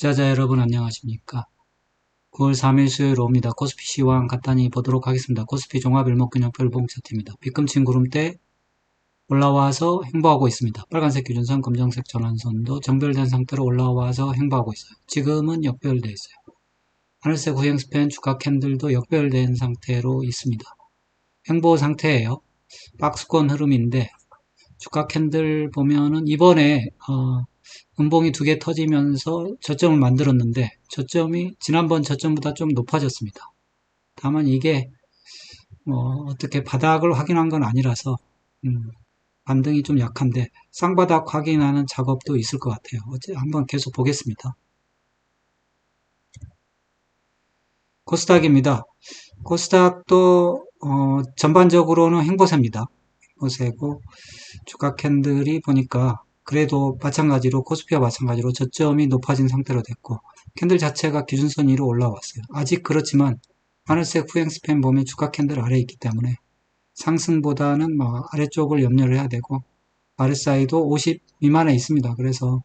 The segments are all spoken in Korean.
투자자 여러분 안녕하십니까? 9월 3일 수요일 오입니다. 코스피 시황 간단히 보도록 하겠습니다. 코스피 종합 일목균형표 일봉 차트입니다. 빗금친 구름대 올라와서 행보하고 있습니다. 빨간색 기준선, 검정색 전환선도 정별된 상태로 올라와서 행보하고 있어요. 지금은 역별되어 있어요. 하늘색 후행 스팬 주가 캔들도 역별된 상태로 있습니다. 행보 상태예요. 박스권 흐름인데 주가 캔들 보면은 이번에 어, 음봉이 두 개 터지면서 저점을 만들었는데 저점이 지난번 저점보다 좀 높아졌습니다. 다만 이게 뭐 어떻게 바닥을 확인한 건 아니라서 음, 반등이 좀 약한데 쌍바닥 확인하는 작업도 있을 것 같아요. 어째 한번 계속 보겠습니다. 코스닥입니다. 코스닥도 어, 전반적으로는 행보세입니다. 행보세고 주가 캔들이 보니까 그래도 마찬가지로 코스피와 마찬가지로 저점이 높아진 상태로 됐고 캔들 자체가 기준선 위로 올라왔어요. 아직 그렇지만 하늘색 후행 스팬 보면 주가 캔들 아래에 있기 때문에 상승보다는 뭐 아래쪽을 염려를 해야 되고 RSI도 50 미만에 있습니다. 그래서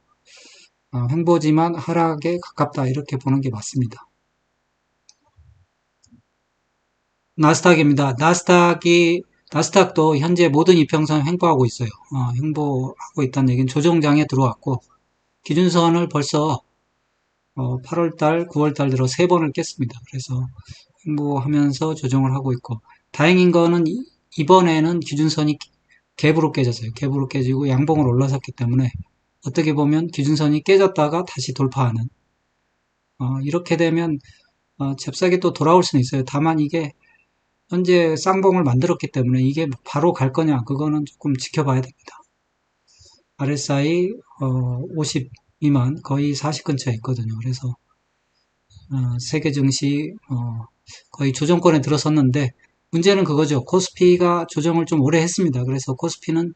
어, 횡보지만 하락에 가깝다 이렇게 보는 게 맞습니다. 나스닥입니다. 나스닥이 나스닥도 현재 모든 이평선 횡보하고 있어요. 어, 횡보하고 있다는 얘기는 조정장에 들어왔고 기준선을 벌써 어, 8월달, 9월달 들어 세 번을 깼습니다. 그래서 횡보하면서 조정을 하고 있고 다행인 거는 이번에는 기준선이 갭으로 깨졌어요. 갭으로 깨지고 양봉을 올라섰기 때문에 어떻게 보면 기준선이 깨졌다가 다시 돌파하는 어, 이렇게 되면 어, 잽싸게 또 돌아올 수는 있어요. 다만 이게 현재 쌍봉을 만들었기 때문에 이게 바로 갈 거냐 그거는 조금 지켜봐야 됩니다. RSI 어, 50 미만 거의 40 근처에 있거든요. 그래서 어, 세계 증시 어, 거의 조정권에 들어섰는데 문제는 그거죠. 코스피가 조정을 좀 오래 했습니다. 그래서 코스피는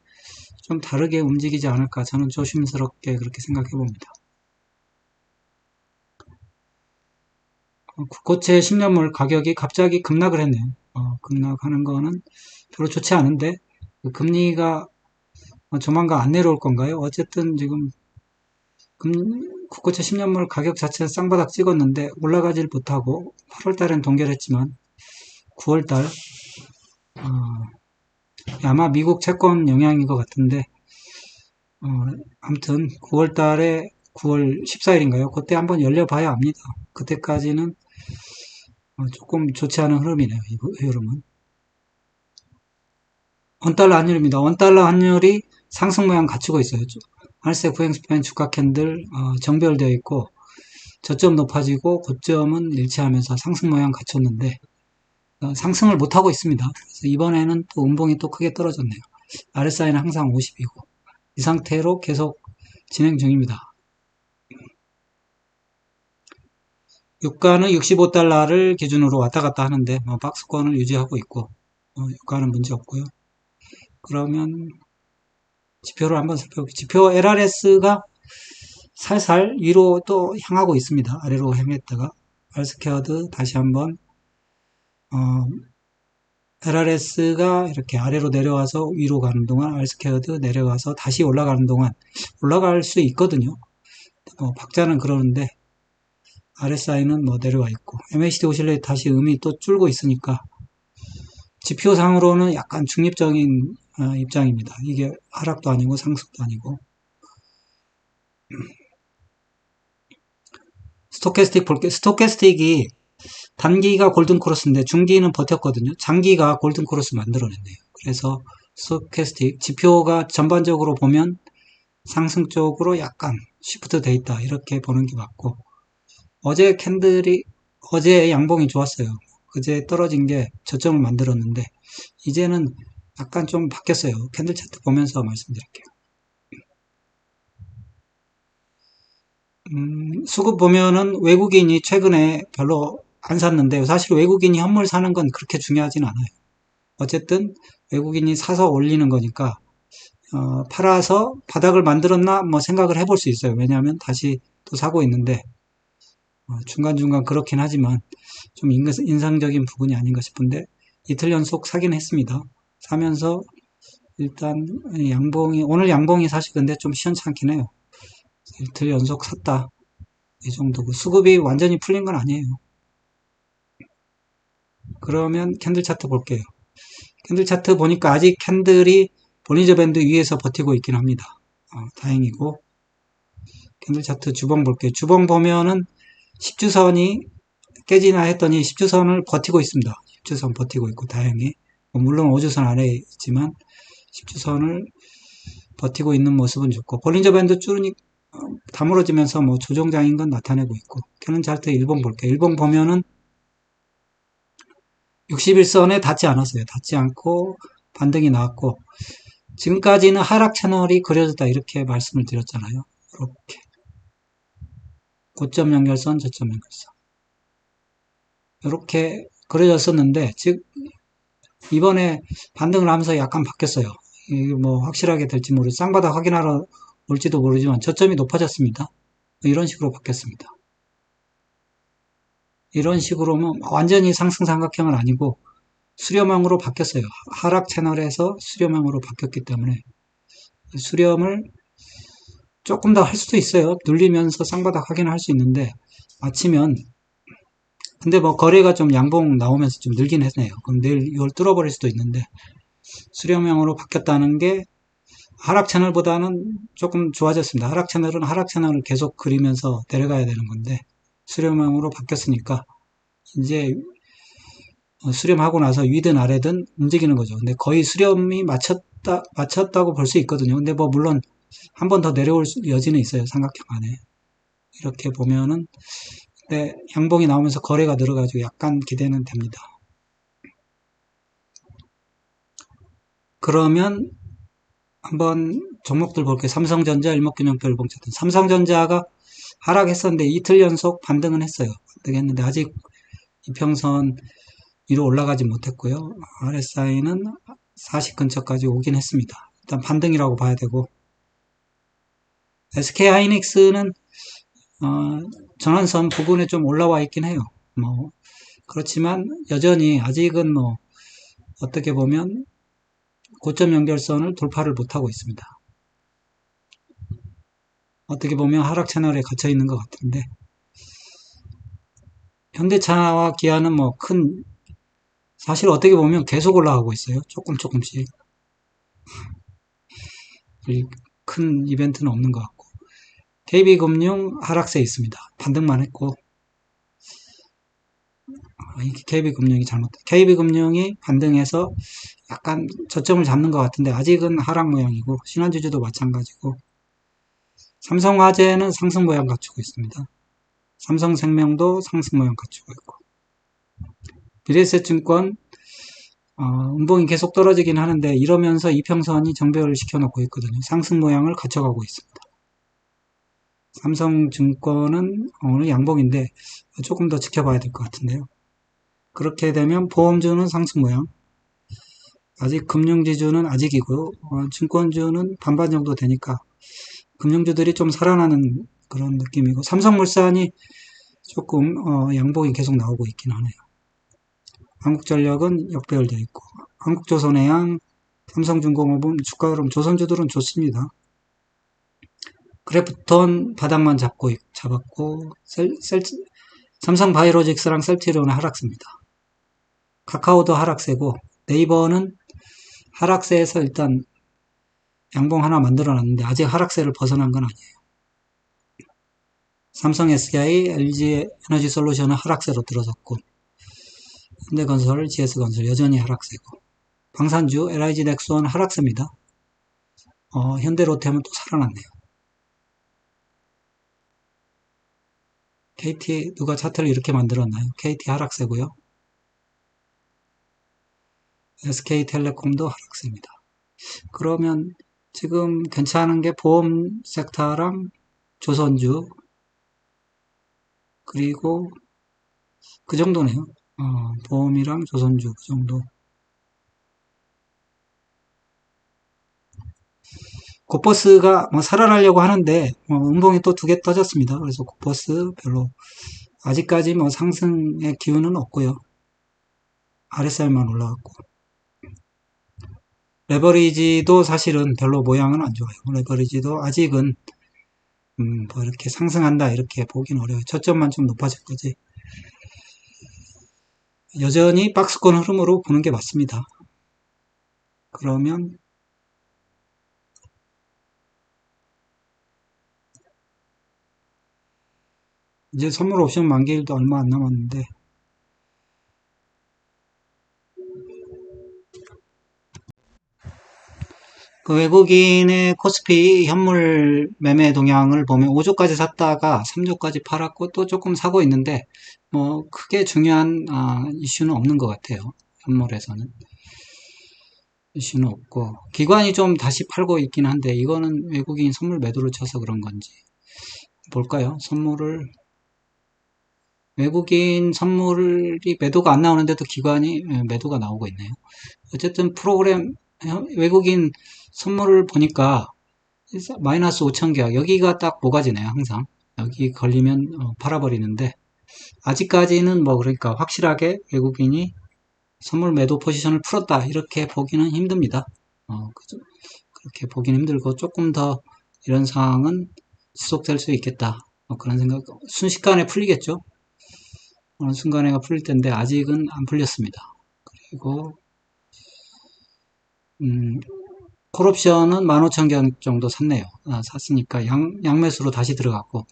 좀 다르게 움직이지 않을까 저는 조심스럽게 그렇게 생각해 봅니다. 국고채 10년물 가격이 갑자기 급락을 했네요. 어, 급락하는 거는 별로 좋지 않은데 그 금리가 조만간 안 내려올 건가요? 어쨌든 지금 금, 국고채 10년물 가격 자체는 쌍바닥 찍었는데 올라가질 못하고 8월 달엔 동결했지만 9월 달 어, 아마 미국 채권 영향인 것 같은데 어, 아무튼 9월 달에 9월 14일인가요? 그때 한번 열려봐야 합니다. 그때까지는 어, 조금 좋지 않은 흐름이네요. 이 흐름은. 원달러 환율입니다. 원달러 환율이 상승 모양 갖추고 있어요. 할색 후행 스팬 주가 캔들 어, 정별되어 있고 저점 높아지고 고점은 일치하면서 상승 모양 갖췄는데 어, 상승을 못하고 있습니다. 그래서 이번에는 또 음봉이 또 크게 떨어졌네요. RSI는 항상 50이고 이 상태로 계속 진행 중입니다. 유가는 65달러를 기준으로 왔다 갔다 하는데 뭐 박스권을 유지하고 있고 어, 유가는 문제 없고요. 그러면 지표를 한번 살펴볼게요. 지표 LRS가 살살 위로 또 향하고 있습니다. 아래로 향했다가 알스케어드 다시 한번 어, LRS가 이렇게 아래로 내려와서 위로 가는 동안 알스케어드 내려가서 다시 올라가는 동안 올라갈 수 있거든요. 어, 박자는 그러는데 RSI는 뭐 내려와 있고 MACD 오실레이트 다시 음이 또 줄고 있으니까 지표상으로는 약간 중립적인 어, 입장입니다. 이게 하락도 아니고 상승도 아니고 스토캐스틱 볼게 스토캐스틱이 단기가 골든 크로스인데 중기는 버텼거든요. 장기가 골든 크로스 만들어냈네요. 그래서 스토캐스틱 지표가 전반적으로 보면 상승 쪽으로 약간 시프트 돼 있다 이렇게 보는 게 맞고 어제 캔들이 어제 양봉이 좋았어요. 그제 떨어진 게 저점을 만들었는데 이제는 약간 좀 바뀌었어요. 캔들 차트 보면서 말씀드릴게요. 음, 수급 보면은 외국인이 최근에 별로 안 샀는데 사실 외국인이 현물 사는 건 그렇게 중요하진 않아요. 어쨌든 외국인이 사서 올리는 거니까 어, 팔아서 바닥을 만들었나 뭐 생각을 해볼 수 있어요. 왜냐하면 다시 또 사고 있는데 어, 중간중간 그렇긴 하지만 좀 인상적인 부분이 아닌가 싶은데 이틀 연속 사긴 했습니다. 사면서 일단 양봉이 오늘 양봉이 사실 근데 좀 시원찮긴 해요. 이틀 연속 샀다. 이 정도고 수급이 완전히 풀린 건 아니에요. 그러면 캔들 차트 볼게요. 캔들 차트 보니까 아직 캔들이 볼리저 밴드 위에서 버티고 있긴 합니다. 어, 다행이고 캔들 차트 주봉 볼게요. 주봉 보면은 10주선이 깨지나 했더니 10주선을 버티고 있습니다. 10주선 버티고 있고 다행히 뭐 물론 5주선 아래에 있지만 10주선을 버티고 있는 모습은 좋고 볼린저 밴드 어, 다물어지면서 뭐 조정장인 건 나타내고 있고 캔들 차트 일본 볼게요. 일본 보면은 61선에 닿지 않았어요. 닿지 않고 반등이 나왔고 지금까지는 하락 채널이 그려졌다 이렇게 말씀을 드렸잖아요. 이렇게 고점 연결선, 저점 연결선 이렇게 그려졌었는데 즉 이번에 반등을 하면서 약간 바뀌었어요. 이게 뭐 확실하게 될지 모르 쌍바닥 확인하러 올지도 모르지만 저점이 높아졌습니다. 이런 식으로 바뀌었습니다. 이런 식으로면 완전히 상승 삼각형은 아니고 수렴형으로 바뀌었어요. 하락 채널에서 수렴형으로 바뀌었기 때문에 수렴을 조금 더 할 수도 있어요. 눌리면서 쌍바닥 확인을 할 수 있는데 마치면 근데 뭐 거래가 좀 양봉 나오면서 좀 늘긴 했네요. 그럼 내일 이걸 뚫어버릴 수도 있는데 수렴형으로 바뀌었다는 게 하락 채널보다는 조금 좋아졌습니다. 하락 채널은 하락 채널을 계속 그리면서 내려가야 되는 건데 수렴형으로 바뀌었으니까 이제 어, 수렴하고 나서 위든 아래든 움직이는 거죠. 근데 거의 수렴이 맞췄다, 맞췄다고 볼 수 있거든요. 근데 뭐 물론 한 번 더 내려올 여지는 있어요. 삼각형 안에. 이렇게 보면은 네, 양봉이 나오면서 거래가 늘어가지고 약간 기대는 됩니다. 그러면 한번 종목들 볼게요. 삼성전자, 일목균형표, 일봉차등. 삼성전자가 하락했었는데 이틀 연속 반등은 했어요. 반등했는데 아직 이평선 위로 올라가지 못했고요. RSI는 40 근처까지 오긴 했습니다. 일단 반등이라고 봐야 되고 SK 하이닉스는 어, 전환선 부분에 좀 올라와 있긴 해요. 뭐 그렇지만 여전히 아직은 뭐 어떻게 보면 고점 연결선을 돌파를 못하고 있습니다. 어떻게 보면 하락 채널에 갇혀 있는 것 같은데 현대차와 기아는 뭐 큰 사실 어떻게 보면 계속 올라가고 있어요. 조금 조금씩 큰 이벤트는 없는 것 같고. KB금융 하락세 있습니다. 반등만 했고. KB금융이 잘못 KB금융이 반등해서 약간 저점을 잡는 것 같은데 아직은 하락 모양이고 신한주주도 마찬가지고. 삼성화재는 상승 모양 갖추고 있습니다. 삼성생명도 상승 모양 갖추고 있고. 미래에셋증권 어, 운봉이 계속 떨어지긴 하는데 이러면서 이평선이 정배를 시켜놓고 있거든요. 상승 모양을 갖춰가고 있습니다. 삼성증권은 오늘 양봉인데 조금 더 지켜봐야 될 것 같은데요. 그렇게 되면 보험주는 상승 모양, 아직 금융지주는 아직이고 어, 증권주는 반반 정도 되니까 금융주들이 좀 살아나는 그런 느낌이고 삼성물산이 조금 어, 양봉이 계속 나오고 있긴 하네요. 한국전력은 역배열되어 있고 한국조선해양, 삼성중공업은 주가 흐름 조선주들은 좋습니다. 그래프톤 바닥만 잡고 잡았고 셀, 셀, 삼성 바이오로직스랑 셀트리온은 하락세입니다. 카카오도 하락세고 네이버는 하락세에서 일단 양봉 하나 만들어 놨는데 아직 하락세를 벗어난 건 아니에요. 삼성 SDI, LG 에너지 솔루션은 하락세로 들어섰고 현대건설, GS건설 여전히 하락세고 방산주, LIG 넥스원 하락세입니다. 어, 현대로템은 또 살아났네요. KT 누가 차트를 이렇게 만들었나요? KT 하락세고요. SK텔레콤도 하락세입니다. 그러면 지금 괜찮은 게 보험 섹터랑 조선주 그리고 그 정도네요. 어, 보험이랑 조선주 그 정도. 고버스가 뭐 살아나려고 하는데 뭐 음봉이 또 두 개 떠졌습니다. 그래서 고버스 별로 아직까지 뭐 상승의 기운은 없고요. 아랫살만 올라갔고 레버리지도 사실은 별로 모양은 안 좋아요. 레버리지도 아직은 음, 뭐 이렇게 상승한다 이렇게 보기는 어려워요. 저점만 좀 높아질 거지. 여전히 박스권 흐름으로 보는 게 맞습니다. 그러면 이제 선물 옵션 만기일도 얼마 안 남았는데 그 외국인의 코스피 현물 매매 동향을 보면 5조까지 샀다가 3조까지 팔았고 또 조금 사고 있는데 뭐 크게 중요한 아, 이슈는 없는 것 같아요. 현물에서는 이슈는 없고 기관이 좀 다시 팔고 있긴 한데 이거는 외국인 선물 매도를 쳐서 그런 건지 볼까요? 선물을 외국인 선물이 매도가 안 나오는데도 기관이 예, 매도가 나오고 있네요. 어쨌든 프로그램 외국인 선물을 보니까 마이너스 5천 계약 여기가 딱 모가지네요 항상 여기 걸리면 어, 팔아버리는데 아직까지는 뭐 그러니까 확실하게 외국인이 선물 매도 포지션을 풀었다 이렇게 보기는 힘듭니다. 어, 그렇게 보기는 힘들고 조금 더 이런 상황은 지속될 수 있겠다. 뭐 그런 생각 순식간에 풀리겠죠? 어느 순간에가 풀릴 텐데 아직은 안 풀렸습니다. 그리고 음, 콜옵션은 15,000개 정도 샀네요. 아, 샀으니까 양, 양매수로 다시 들어갔고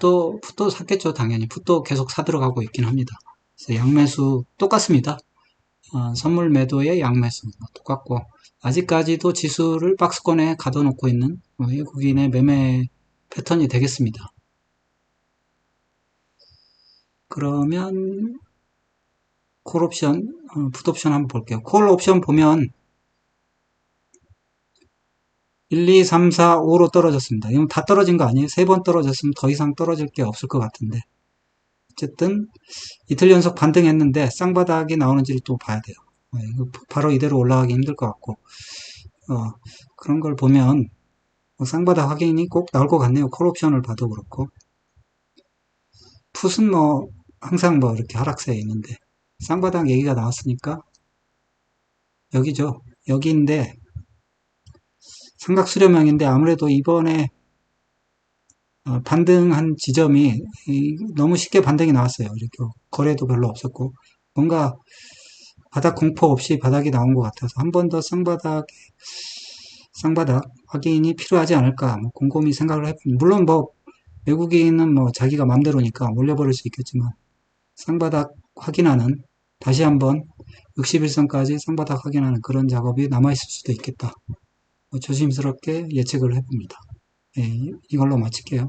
풋도, 풋도 샀겠죠. 당연히. 풋도 계속 사 들어가고 있긴 합니다. 그래서 양매수 똑같습니다. 어, 선물 매도의 양매수 똑같고 아직까지도 지수를 박스권에 가둬놓고 있는 외국인의 매매 패턴이 되겠습니다. 그러면 콜옵션, 어, 풋옵션 한번 볼게요. 콜옵션 보면 1, 2, 3, 4, 5로 떨어졌습니다. 이건 다 떨어진 거 아니에요? 세 번 떨어졌으면 더 이상 떨어질 게 없을 것 같은데. 어쨌든 이틀 연속 반등했는데 쌍바닥이 나오는지를 또 봐야 돼요. 어, 바로 이대로 올라가기 힘들 것 같고 어, 그런 걸 보면 뭐 쌍바닥 확인이 꼭 나올 것 같네요. 콜옵션을 봐도 그렇고 풋은 뭐 항상 뭐 이렇게 하락세에 있는데 쌍바닥 얘기가 나왔으니까 여기죠. 여기인데 삼각 수렴형인데 아무래도 이번에 어, 반등한 지점이 너무 쉽게 반등이 나왔어요. 이렇게 거래도 별로 없었고 뭔가 바닥 공포 없이 바닥이 나온 것 같아서 한 번 더 쌍바닥 쌍바닥 확인이 필요하지 않을까 뭐 곰곰이 생각을 해봅니다. 물론 뭐 외국인은 뭐 자기가 맘대로니까 올려버릴 수 있겠지만 쌍바닥 확인하는 다시 한번 61선까지 쌍바닥 확인하는 그런 작업이 남아있을 수도 있겠다. 뭐 조심스럽게 예측을 해봅니다. 예, 이걸로 마칠게요.